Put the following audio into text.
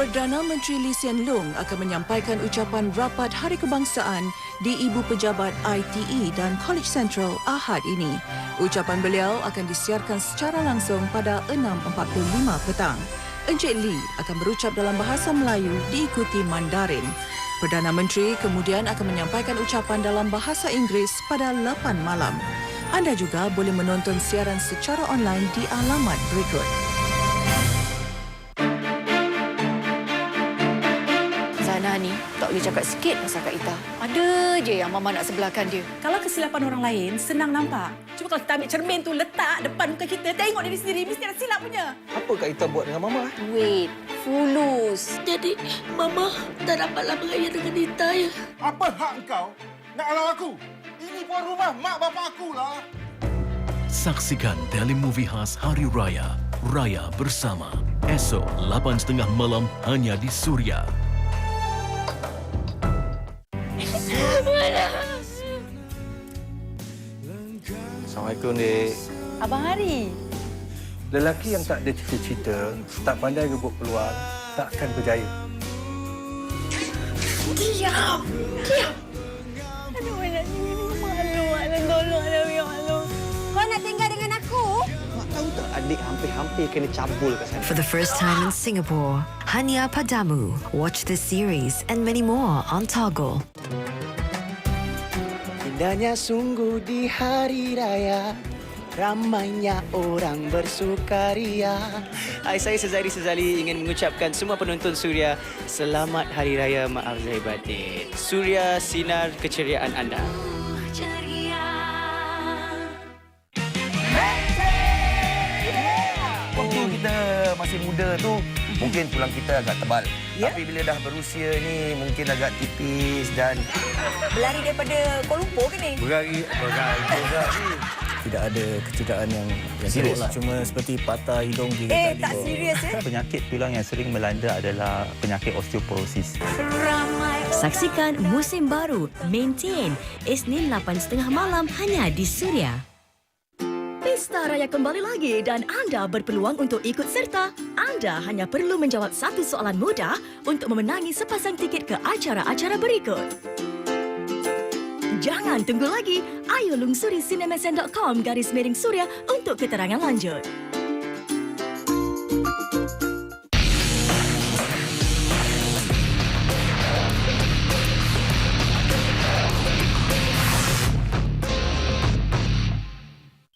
Perdana Menteri Lee Hsien Loong akan menyampaikan ucapan rapat Hari Kebangsaan di Ibu Pejabat ITE dan College Central Ahad ini. Ucapan beliau akan disiarkan secara langsung pada 6.45 petang. Encik Lee akan berucap dalam bahasa Melayu diikuti Mandarin. Perdana Menteri kemudian akan menyampaikan ucapan dalam bahasa Inggeris pada 8 malam. Anda juga boleh menonton siaran secara online di alamat berikut. Ni tak boleh cakap sikit pasal Kak Ita. Ada je yang Mama nak sebelahkan dia. Kalau kesilapan orang lain, senang nampak. Cuba kalau kita ambil cermin tu, letak depan muka kita, tengok diri sendiri, mesti ada silap punya. Apa Kak Ita buat dengan Mama? Wait, fulus. Jadi, Mama dah dapatlah beraya dengan Nita ya. Apa hak engkau nak halau aku? Ini bukan rumah mak bapak aku lah. Saksikan Daily Movie khas Hari Raya. Raya bersama. Esok 8.30 malam hanya di Suria. Assalamualaikum, Dek. Abang Hari. Lelaki yang tak ada cita-cita, tak pandai rebut peluang, tak akan berjaya. Aduh, anak ni malu. Anak tolong, anak ni malu. Kau nak tinggal dengan aku? Mak tahu tak adik hampir-hampir kena cabul kat sana. For the first time in Singapore, Hania Padamu. Watch this series and many more on Toggle. Indahnya sungguh di hari raya Ramainya orang bersukaria. Hai, saya Sezari Sezali ingin mengucapkan semua penonton Suria Selamat Hari Raya Maaf Zahir Batin. Suria sinar keceriaan anda masih muda tu mungkin tulang kita agak tebal. Ya. Tapi bila dah berusia ni mungkin agak tipis dan Berlari daripada Kuala Lumpur ke ni? berari berari berari. Tidak ada kecederaan yang, yang Serius lah. Cuma seperti patah hidung di Eh, tak serius eh? Penyakit tulang yang sering melanda adalah penyakit osteoporosis. Saksikan musim baru Maintain Isnin 8.30 malam hanya di Suria. Pesta Raya kembali lagi dan anda berpeluang untuk ikut serta. Anda hanya perlu menjawab satu soalan mudah untuk memenangi sepasang tiket ke acara-acara berikut. Jangan tunggu lagi. Ayo lungsuri cinemesen.com garis miring suria untuk keterangan lanjut.